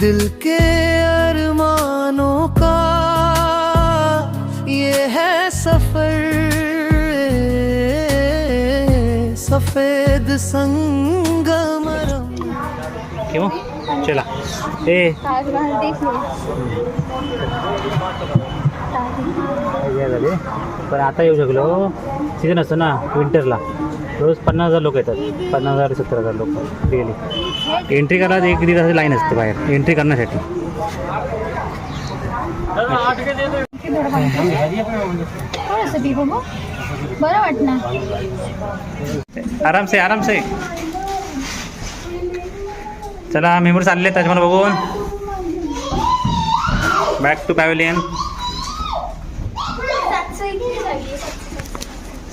दिल के अरमानों का ये है सफर सफेद संगमरम। क्यों? चला। ए। ताजमहल देख लो। पण आता येऊ शकलो. सीझन असतो ना विंटरला रोज पन्नास हजार लोक येतात. पन्नास हजार सत्तर हजार लोक डेली एंट्री करायला एक दीड तासाची लाईन असते बाहेर. एंट्री करण्यासाठी. बरं वाटणार आराम से आराम से चला मेंबर चालले त्याच्यामध्ये बघून. बॅक टू पॅव्हलियन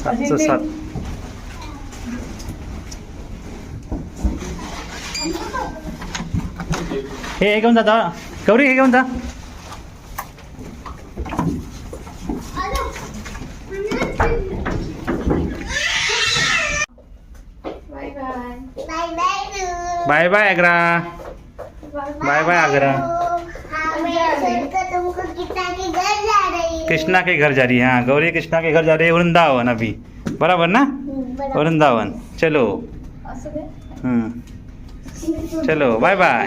सातशे सात. हे हे घेऊन जाता गौरी हे घेऊन जा bye bye bye bye bye bye Agra bye bye Agra Krishna के घर जा रही है हाँ गौरी कृष्णा के घर जा रही है वृंदावन अभी बराबर ना वृंदावन चलो हम्म चलो बाय बाय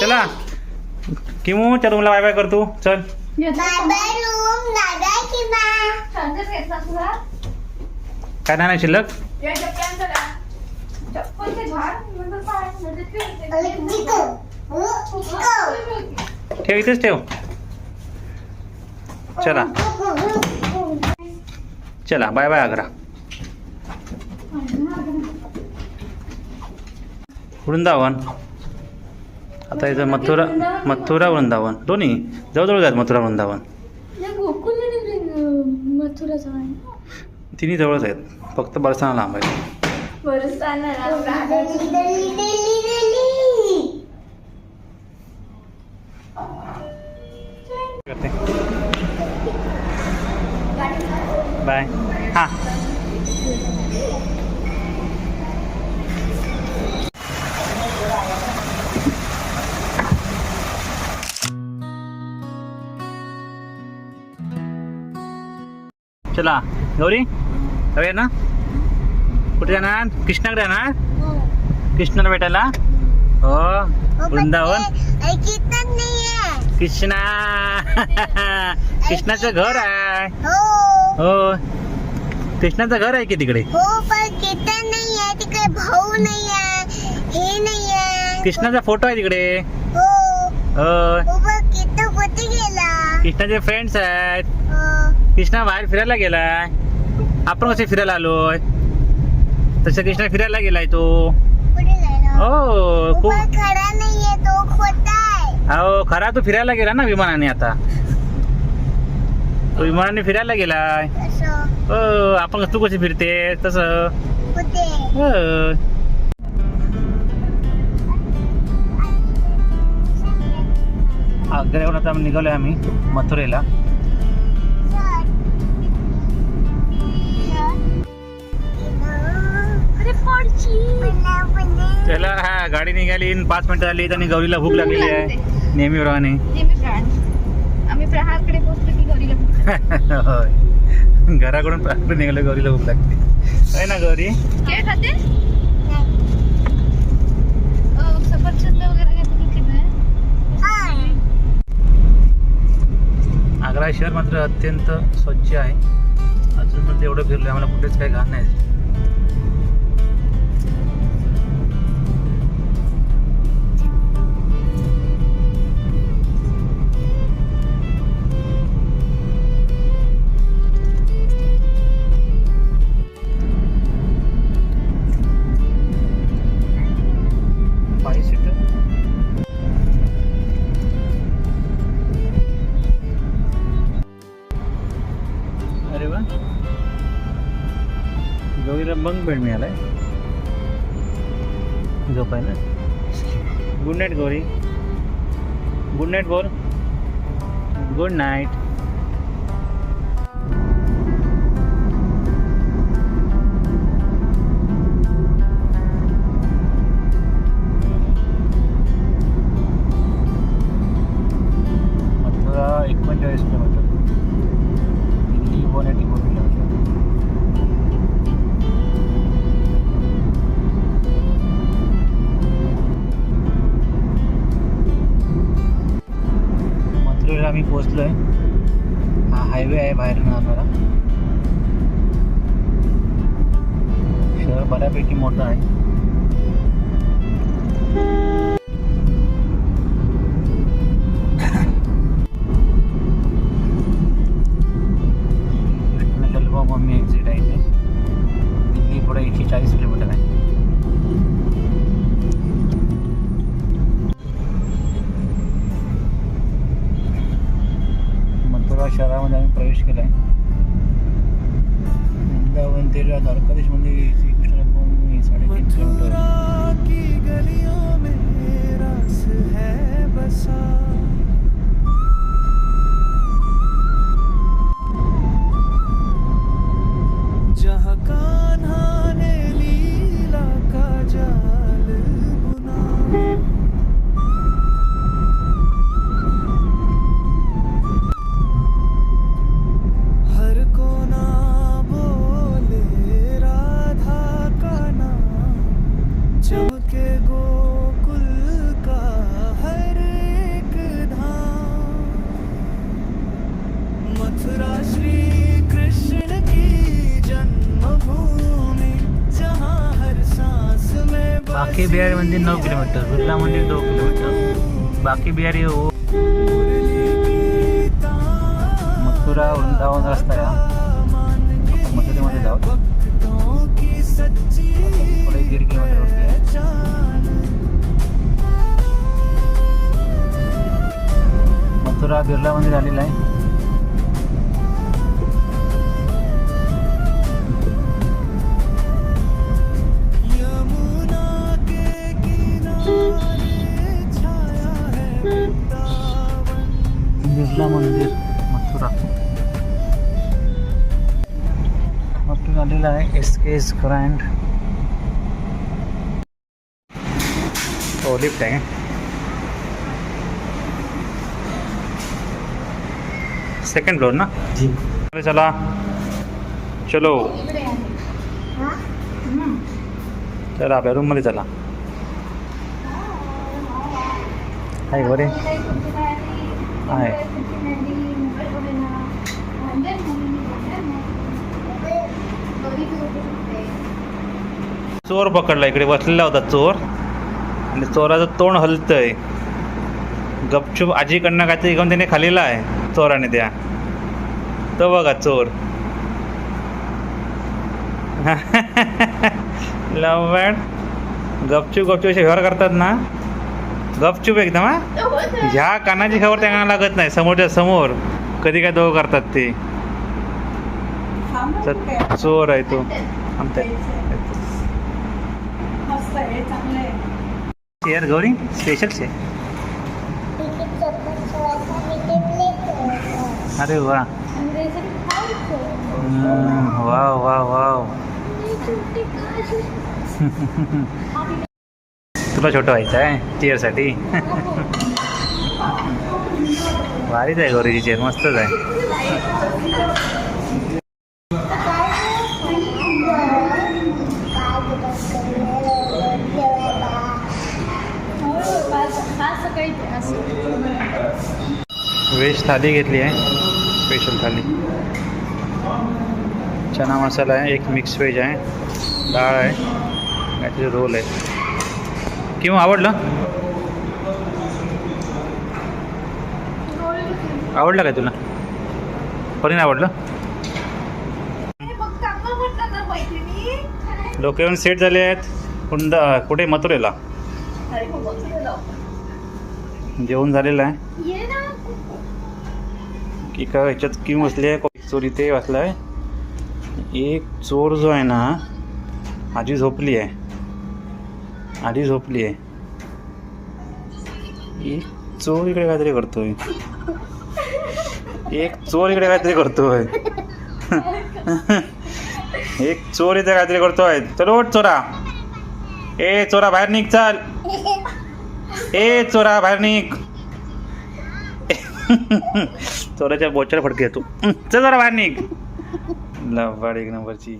चला. किमू चल मला बाय बाय कर तू. चल. काय नाही शिल्लक. ठेव इथेच ठेव. चला. चला बाय बाय आग्रा. वृंदावन. आता इथं मथुरा मथुरा वृंदावन. दोन्ही जवळजवळ आहेत मथुरा वृंदावन. तिन्ही जवळच आहेत. फक्त बरसाना लांब आहे बरंच चालणार आहे. करते बाय. हां. चला. गौरी जाऊया ना? कुठे जाणार? कृष्णाकडे जाणार? कृष्णाला भेटायला? हो. वृंदावन? है कृष्णा. कृष्णाचं घर आहे. हो. हो. कृष्णाचं घर आहे की तिकडे? हो है हे कृष्णाचा फोटो आहे तिकडे. हो. हो. हो कृष्णाचे फ्रेंड्स आहेत. हो कृष्णा बाहेर फिरायला गेलाय. आपण कसे फिरायला आलोय? तसं कृष्णा फिरायला गेलाय तो. हो खूप हो खरा तो फिरायला गेला ना विमानाने आता. तो विमानाने फिरायला गेलाय. हो आपण तू कशी फिरते? तसं. कुठे हो. आग्र्याहून आता निघालोय आम्ही मथुरेला. त्याला हा गाडी निघाली पाच मिनिटं झाली आणि गौरीला भूक लागलेली आहे. नेहमीप्रमाणे आम्ही प्रहारकडे पोहोचलो की गौरीला भेटतो. होय. घराकडून पाकडे निघालो गौरीला भूक लागते. आहे ना गौरी? खाते? सफरचंद वगैरे आग्रा शहर मात्र अत्यंत स्वच्छ आहे. अजून एवढं फिरलोय आम्हाला कुठेच काही घाण नाही. बंग बेड मिळाला आहे झोपायला good night Gauri. Good night बोल गुड नाईट एकोणचाळीस बाहेरून बाहेर जाणारा शहर बऱ्यापैकी मोठं आहे. बाकी बिहारी मंदिर म्हणजे नऊ किलोमीटर बिर्ला मंदिर म्हणजे दो किलोमीटर. बाकी बिहारी हो. मथुरा वृंदावन रस्ता या मथुरेमध्ये जाऊ. पुढे दीड किलोमीटर मथुरा बिर्ला मंदिर आलेलं आहे. बिर्ला मंदिर मथुरा मथुरा आलेलं आहे एस के एस ग्रँड हो। लिफ्ट आहे सेकंड फ्लोर ना? जी। अरे चला। चलो। चला आपल्या रूममध्ये चला। आहे बरे आहे चोर पकडला इकडे बसलेला होता चोर. आणि चोराचं तोंड हलतंय. गपचूप आजीकडनं काहीतरी घेऊन त्याने खाल्लेला आहे चोराने त्या. तो बघा चोर. लवड गपचूप गपचूप असे व्यवहार करतात ना. गपचूप एकदम हा? ह्या कानाची खबर त्यांना लागत नाही समोरच्या समोर. कधी काय दोघं करतात ते. तर चोर आहे तो. आमच्या चेअर गौरी स्पेशल छे अरे वा. Wow wow wow. तुला छोटं व्हायचं आहे चेअरसाठी भारीच आहे गौरीची चेअर मस्तच आहे. वेज थाली घेतली आहे. स्पेशल थाली. चना मसाला आहे एक मिक्स व्हेज आहे. डाळ आहे. काहीतरी रोल आहे किंवा आवडलं? आवडलं काय तुला? पनीर आवडलं? लोक येऊन सेट झाले आहेत. कुंड कुठे? मथुरेला. जेवण झालेलं आहे. की का ह्याच्यात किंवा बसली आहे. चोर इथे बसला आहे एक चोर जो आहे ना आजी झोपली आहे. आधी झोपली आहे एक चोर इकडे काहीतरी करतोय. एक चोर इकडे काहीतरी करतोय. एक चोर इथे काहीतरी करतोय. चल ओट चोरा. ए चोरा बाहेर निघ चाल. ए चोरा बाहेर निघ. चोराच्या बोच्याला फडके येतो. चल जरा बाहेर निघ. लवाड एक नंबरची.